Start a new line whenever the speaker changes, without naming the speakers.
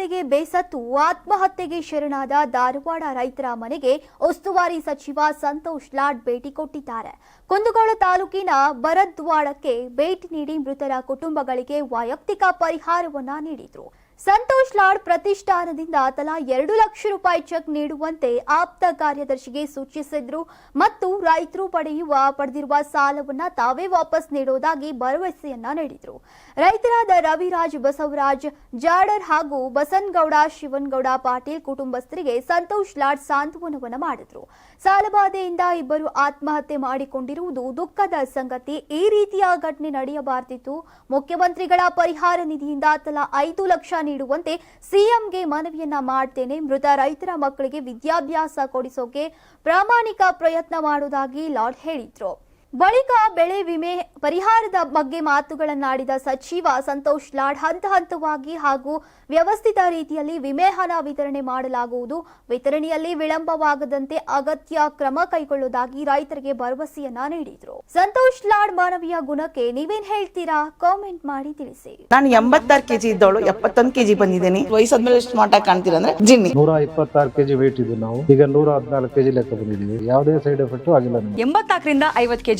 ಬಾಧೆಗೆ ಬೇಸತ್ತು, ಆತ್ಮಹತ್ಯೆಗೆ ಶರಣಾದ ಧಾರವಾಡ ರೈತರ ಮನೆಗೆ ಉಸ್ತುವಾರಿ ಸಚಿವ ಸಂತೋಷ್ ಲಾಡ್ ಭೇಟಿ ಕೊಟ್ಟಿದ್ದಾರೆ. ಕುಂದಗೋಳ ತಾಲೂಕಿನ ಬರದ್ವಾಡಕ್ಕೆ ಭೇಟಿ ನೀಡಿ ಮೃತರ ಕುಟುಂಬಗಳಿಗೆ ವೈಯಕ್ತಿಕ ಪರಿಹಾರವನ್ನ ನೀಡಿದ್ರು. ಸಂತೋಷ್ ಲಾಡ್ ಪ್ರತಿಷ್ಠಾನದಿಂದ ತಲಾ ಎರಡು ಲಕ್ಷ ರೂಪಾಯಿ ಚೆಕ್ ನೀಡುವಂತೆ ಆಪ್ತ ಕಾರ್ಯದರ್ಶಿಗೆ ಸೂಚಿಸಿದ್ರು ಮತ್ತು ರೈತರು ಪಡೆಯುವ, ಪಡೆದಿರುವ ಸಾಲವನ್ನ ತಾವೇ ವಾಪಸ್ ನೀಡುವುದಾಗಿ ಭರವಸೆಯನ್ನ ನೀಡಿದ್ರು. ರೈತರಾದ ರವಿರಾಜ್ ಬಸವರಾಜ್, ಜಾಡರ್ ಹಾಗೂ ಬಸನ್ಗೌಡ, ಶಿವನ್ಗೌಡ ಪಾಟೀಲ್ ಕುಟುಂಬಸ್ಥರಿಗೆ ಸಂತೋಷ್ ಲಾಡ್ ಸಾಂತ್ವನವನ್ನ ಮಾಡಿದ್ರು. ಸಾಲಬಾಧೆಯಿಂದ ಇಬ್ಬರು ಆತ್ಮಹತ್ಯೆ ಮಾಡಿಕೊಂಡಿರುವುದು ದುಃಖದ ಸಂಗತಿ. ಈ ರೀತಿಯ ಘಟನೆ ನಡೆಯಬಾರದಿತ್ತು. ಮುಖ್ಯಮಂತ್ರಿಗಳ ಪರಿಹಾರ ನಿಧಿಯಿಂದ ತಲಾ ಐದು ಲಕ್ಷ ನೀಡುವಂತೆ ಸಿಎಂಗೆ ಮನವಿಯನ್ನ ಮಾಡ್ತೇನೆ. ಮೃತ ರೈತರ ಮಕ್ಕಳಿಗೆ ವಿದ್ಯಾಭ್ಯಾಸ ಕೊಡಿಸೋಕೆ ಪ್ರಾಮಾಣಿಕ ಪ್ರಯತ್ನ ಮಾಡುವುದಾಗಿ ಲಾರ್ಡ್ ಹೇಳಿದ್ರು. ಬಳಿಕ ಬೆಳೆ ವಿಮೆ ಪರಿಹಾರದ ಬಗ್ಗೆ ಮಾತುಗಳನ್ನಾಡಿದ ಸಚಿವ ಸಂತೋಷ್ ಲಾಡ್ ಹಂತ ಹಂತವಾಗಿ ಹಾಗೂ ವ್ಯವಸ್ಥಿತ ರೀತಿಯಲ್ಲಿ ವಿಮೆ ಹಣ ವಿತರಣೆ ಮಾಡಲಾಗುವುದು. ವಿತರಣೆಯಲ್ಲಿ ವಿಳಂಬವಾಗದಂತೆ ಅಗತ್ಯ ಕ್ರಮ ಕೈಗೊಳ್ಳುವುದಾಗಿ ರೈತರಿಗೆ ಭರವಸೆಯನ್ನ ನೀಡಿದ್ರು. ಸಂತೋಷ್ ಲಾಡ್ ಮಾನವೀಯ ಗುಣಕ್ಕೆ ನೀವೇನ್ ಹೇಳ್ತೀರಾ? ಕಾಮೆಂಟ್ ಮಾಡಿ ತಿಳಿಸಿ.
ನಾನು ಎಂಬತ್ತಾರು ಕೆಜಿ ಇದ್ದವಳು ಎಪ್ಪತ್ತೊಂದು ಕೆಜಿ ಬಂದಿದ್ದೀನಿ. ವಯಸ್ಸಾದ್ಮೇಲೆ ಎಷ್ಟು ಸ್ಮಾರ್ಟ್ ಆಗಿ ಕಾಣ್ತೀರ ಅಂದ್ರೆ ಜಿನ್ನಿ.
ನೂರ ಇಪ್ಪತ್ತಾರು ಕೆಜಿ ವೇಟ್ ಇದ್ದೀವಿ ನಾವು. ಈಗ ನೂರ ಹದಿನಾಲ್ಕು ಕೆಜಿ ಲೆಕ್ಕ ಬಂದಿದ್ದೀವಿ. ಯಾವುದೇ ಸೈಡ್ ಎಫೆಕ್ಟ್ ಆಗಿಲ್ಲ
ಎಂಬತ್ನಾಲ್ಕರಿಂದ ಐವತ್ ಕೆಜಿ